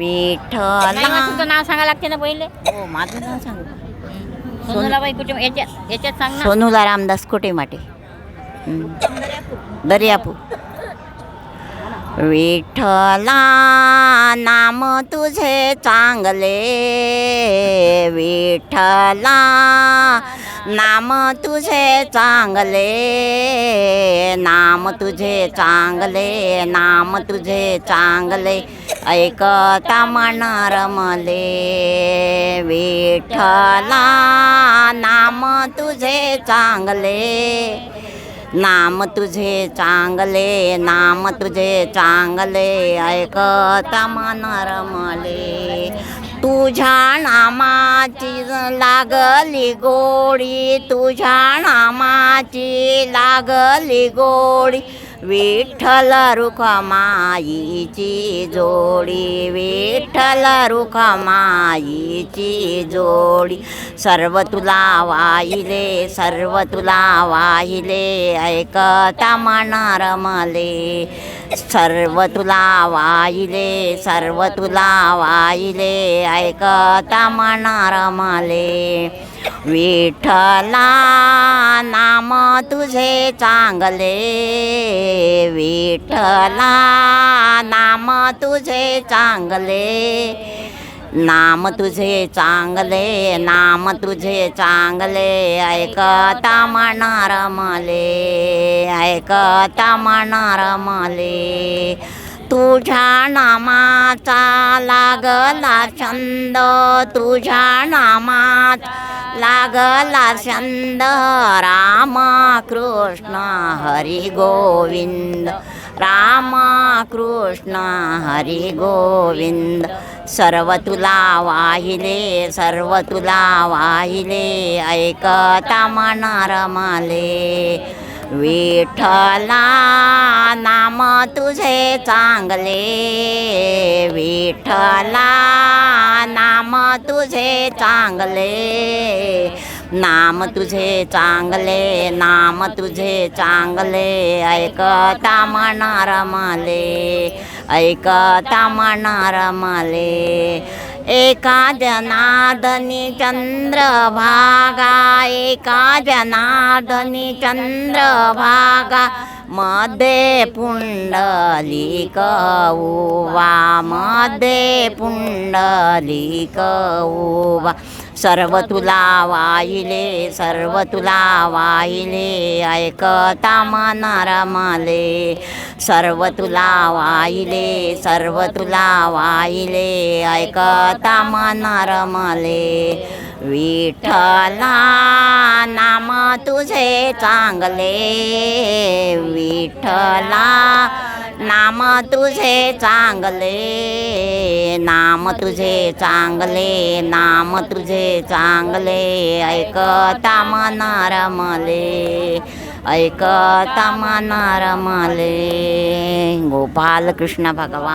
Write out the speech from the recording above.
विठ्ठला. तुझं नाव सांगा लागते ना पहिले? हो माझं नाव सांगू. सोनूलाबाई कुठे याच्यात याच्यात सांग ना. सोनूला रामदास कोटे माटे? दर्यापू विठ्ठला नाम तुझे चांगले. विठ्ठला नाम तुझे चांगले. नाम तुझे चांगले नाम तुझे चांगले. ऐकता मन मले विठला नाम तुझे चांगले. नाम तुझे चांगले नाम तुझे चांगले ऐकता मन मले. तुझ्या नामाची लागली गोडी तुझ्या नामाची लागली गोडी. विठ्ठल रुखमाईची जोडी विठ्ठल रुखमाईची जोडी. सर्व तुला वाहिले सर्व तुला वाहिले ऐकता मन रमले. सर्व तुला वाहिले सर्व तुला वाहिले ऐकता मन रमले. विठ्ठला नाम तुझे चांगले. विठला नाम तुझे चांगले. नाम तुझे चांगले नाम तुझे चांगले. ऐकता मन रमले ऐकता मन मले. तुझ्या नामाचा लागला छंद तुझ्या नामात लागला छंद रामा कृष्ण हरी गोविंद। रामा कृष्ण हरी गोविंद। सर्व तुला वाहिले सर्व तुला वाहिले ऐकता मन रमले विठला नाम तुझे चांगले। विठला तुझे चांगले नाम तुझे चांगले नाम तुझे चांगले ऐकता मन रमले ऐकता मन रमले एका जनादनी चंद्रभागा एका जनादनी चंद्रभागा मध्ये पुंडलिक उवा मध्ये पुंडलिक उवा सर्व तुला वाहिले सर्व तुला वाहिले ऐकता मानारा माले. सर्व तुला वाहिले सर्व तुला वाहिले ऐकता मानारा माले. विठ्ठला नाम तुझे चांगले विठला नाम तुझे चांगले नाम तुझे चांगले नाम तुझे चांगले ऐकता मन रमले ऐकता मन रमले गोपाल कृष्ण भगवान.